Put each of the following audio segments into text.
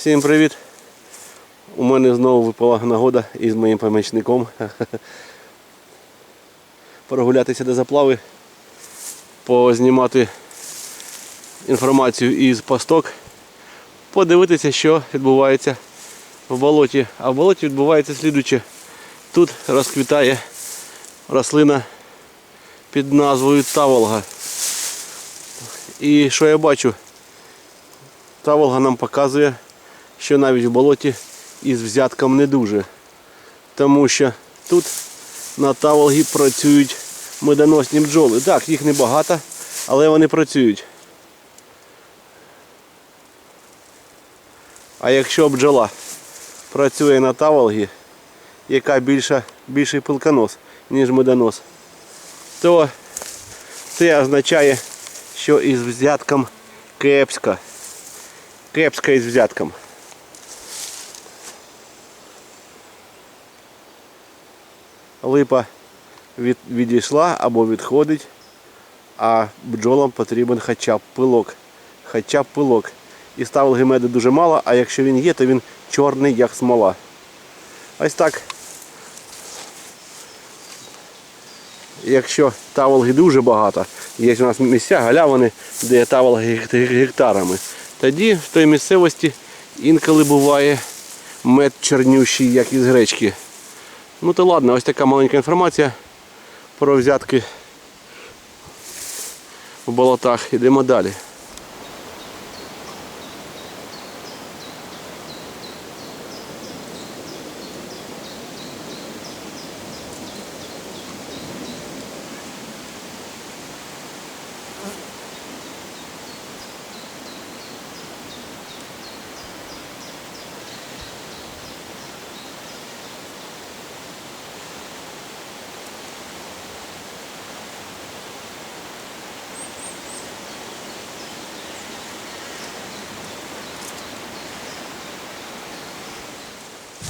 Всім привіт! У мене знову випала нагода із моїм помічником прогулятися до заплави, познімати інформацію із пасток, подивитися, що відбувається в болоті. А в болоті відбувається слідуче. Тут розквітає рослина під назвою Таволга. І що я бачу? Таволга нам показує, що навіть в болоті із взятком не дуже. Тому що тут на таволгі працюють медоносні бджоли. Так, їх небагато, але вони працюють. А якщо бджола працює на таволгі, яка більша, більший пилконос, ніж медонос, то це означає, що із взятком кепсько. Кепсько із взятком. Липа від, відійшла або відходить, а бджолам потрібен хоча б пилок. Хоча б пилок. І ставилги меду дуже мало, а якщо він є, то він чорний, як смола. Ось так. Якщо таволги дуже багато, є у нас місця галявини, де таволги гект- гектарами, тоді в той місцевості інколи буває мед чорнющий, як із гречки. Ну то ладно, ось така маленька інформація про взятки в болотах. Йдемо далі.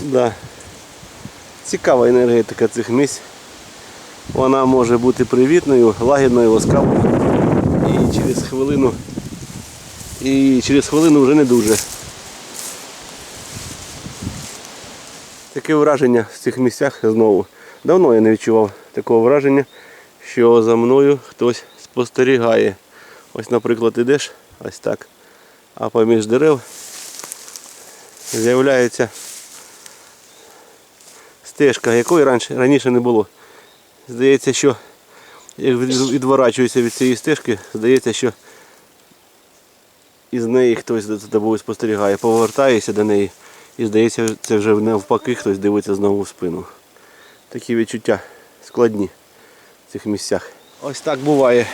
Да. Цікава енергетика цих місць. Вона може бути привітною, лагідною, ласкавою. І через хвилину. І через хвилину вже не дуже. Таке враження в цих місцях знову. Давно я не відчував такого враження, що за мною хтось спостерігає. Ось, наприклад, ідеш ось так, а поміж дерев з'являється стежка, якої раніше, не було. Здається, що як від- відворачуюся від цієї стежки, здається, що із неї хтось за тобою спостерігає. Повертаєшся до неї і здається, це вже навпаки хтось дивиться знову в спину. Такі відчуття складні в цих місцях. Ось так буває.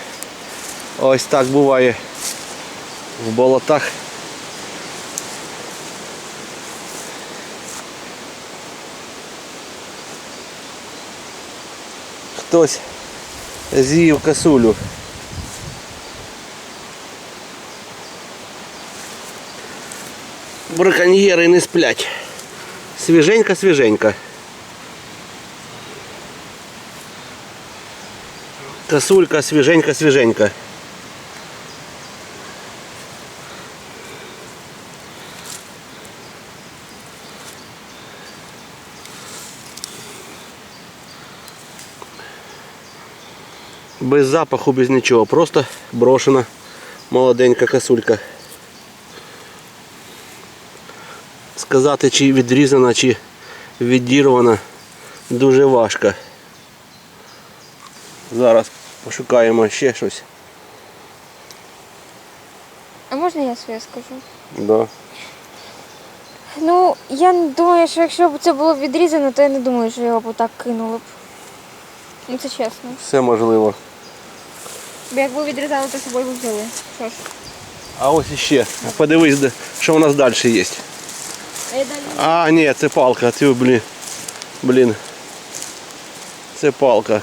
Ось так буває в болотах. Хтось з'їв косулю. Браконьєри не сплять. Свіженька, свіженька. Косулька Без запаху, без нічого. Просто брошена молоденька косулька. Сказати, чи відрізана, чи відірвана дуже важко. Зараз пошукаємо ще щось. А можна я своє скажу? Да. Ну, я не думаю, що якщо б це було відрізано, то я не думаю, що його б так кинули б. Ну це чесно. Все можливо. Бо якби відрізали, то собою взяли. Що ж. А ось іще. Подивись, що у нас далі є. А я ні, це палка. Цю, блін. Блін. Це палка.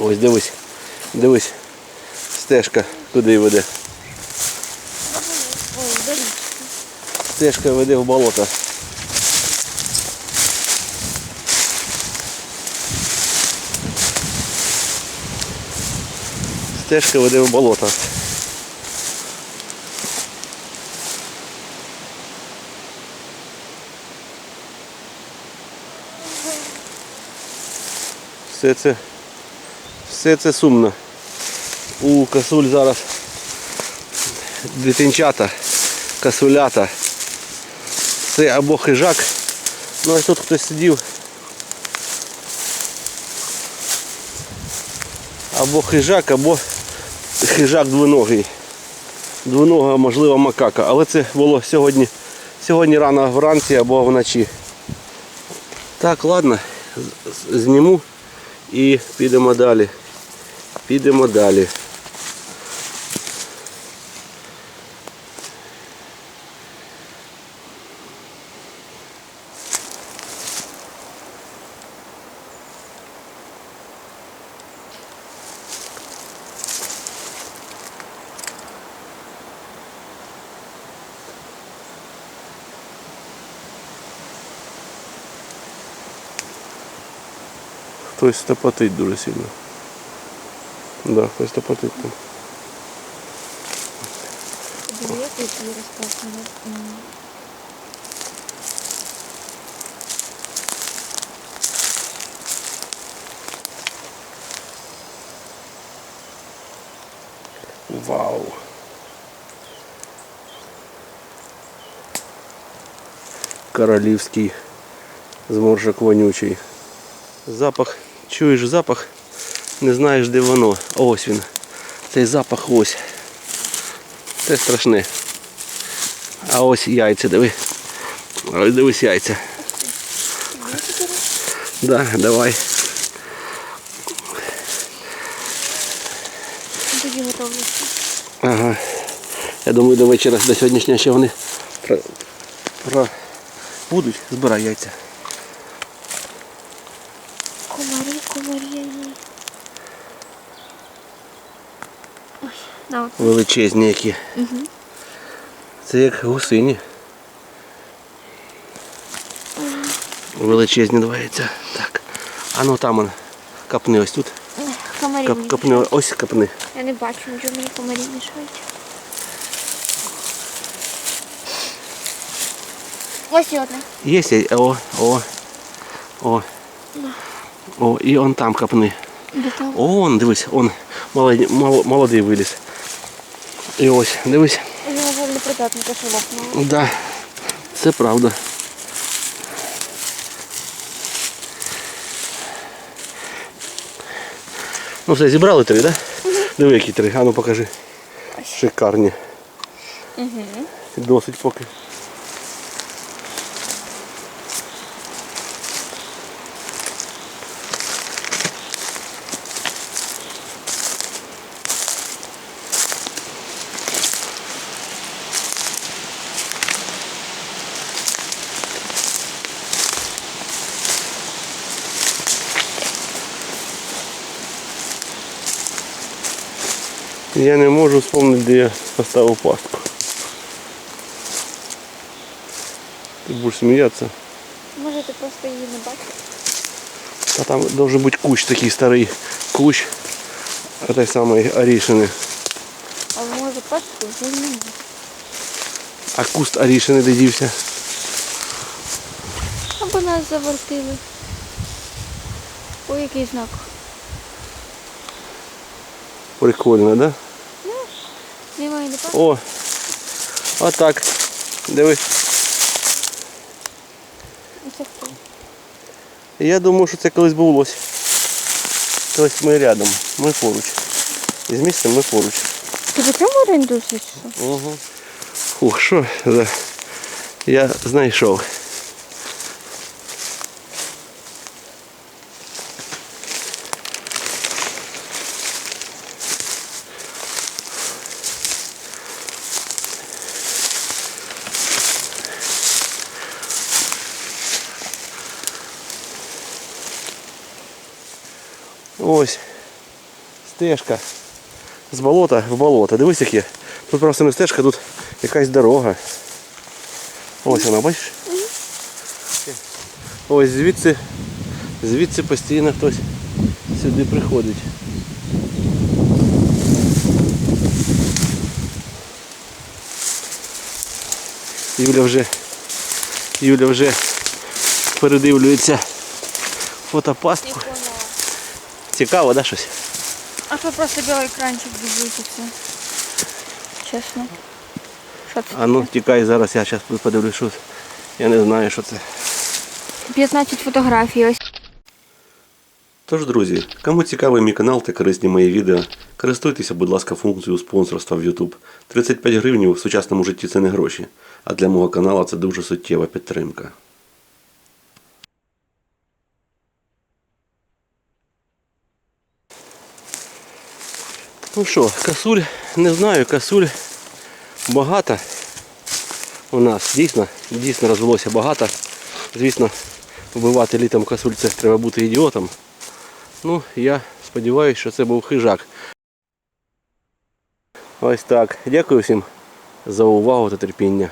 Ось дивись. Дивись. Стежка куди веде. Ой, доріг. Стежка веде в болото. стежка веде в болото. Все це, все це сумно. У косуль зараз дитинчата, косулята. Це або хижак. Ну ось тут хтось сидів. Або хижак, або хижак двоногий. Двонога, можливо, макака. Але це було сьогодні, сьогодні рано вранці або вночі. Так, ладно, зніму і підемо далі. Підемо далі. Хтось стопотить дуже сильно. Да, хтось стопотить там. Подивіться, який розказ мене. Вау. Королівський зморшок вонючий. Запах, чуєш запах, не знаєш де воно. Ось він. Цей запах ось. Це страшне. А ось яйця, диви. Ось дивись яйця. Да, давай. Тоді готовлюся. Ага. Я думаю, до вечора, до сьогоднішнього ще вони про... Про... будуть. Збирай яйця. Величезні які. Угу. Це як гусині. Величезні два яйця. Так. А ну там он. Капни ось тут. Комарі Кап, мені капни, ось капни. Я не бачу, нічого мені комарі мішають. Ось і одне. Є яй- О, о, о. О, і он там капни. Де там? О, он, дивись, он молодий, мол- молодий виліз. І ось, дивись. Непридатний кошелок. Так, Да, це правда. Ну все, зібрали три, так? Да? Диви, які три. А ну покажи. Шикарні. Угу. Досить поки. Я не можу вспомнити, де я поставив пастку. Ти будеш сміятися. Може ти просто її не бачиш? А там должен бути кущ такий старий кущ. Этой самої орішини. Але може вже немає. А куст орішини де дівся? Або нас завертили. Ой, який знак. Прикольно, да? Немає не бачиш? О! Отак. Диви. Це хто? Я думаю, що це колись був лось. Тобто ми рядом, ми поруч. І з місцем ми поруч. Ти по чому орієнтуєшся? чи що? Угу. Ух, що за... Я знайшов. Ось стежка з болота в болото. Дивись як є. Тут просто не стежка, тут якась дорога. Ось вона, бачиш? Ось звідси звідси постійно хтось сюди приходить. Юля вже Юля вже передивлюється фотопастку. Цікаво, да, щось? А що просто білий екранчик біжить. Чесно. Що це? А ну тікай зараз, я зараз подивлюсь, що. це. Я не знаю, що це. 15 фотографій. Ось Тож, друзі, кому цікавий мій канал та корисні мої відео, користуйтеся, будь ласка, функцією спонсорства в YouTube. 35 гривень в сучасному житті це не гроші, а для мого каналу це дуже суттєва підтримка. Ну що, касуль, не знаю, касуль багато у нас. Дійсно, дійсно розвелося багато. Звісно, вбивати літом касуль це треба бути ідіотом. Ну, я сподіваюся, що це був хижак. Ось так. Дякую всім за увагу та терпіння.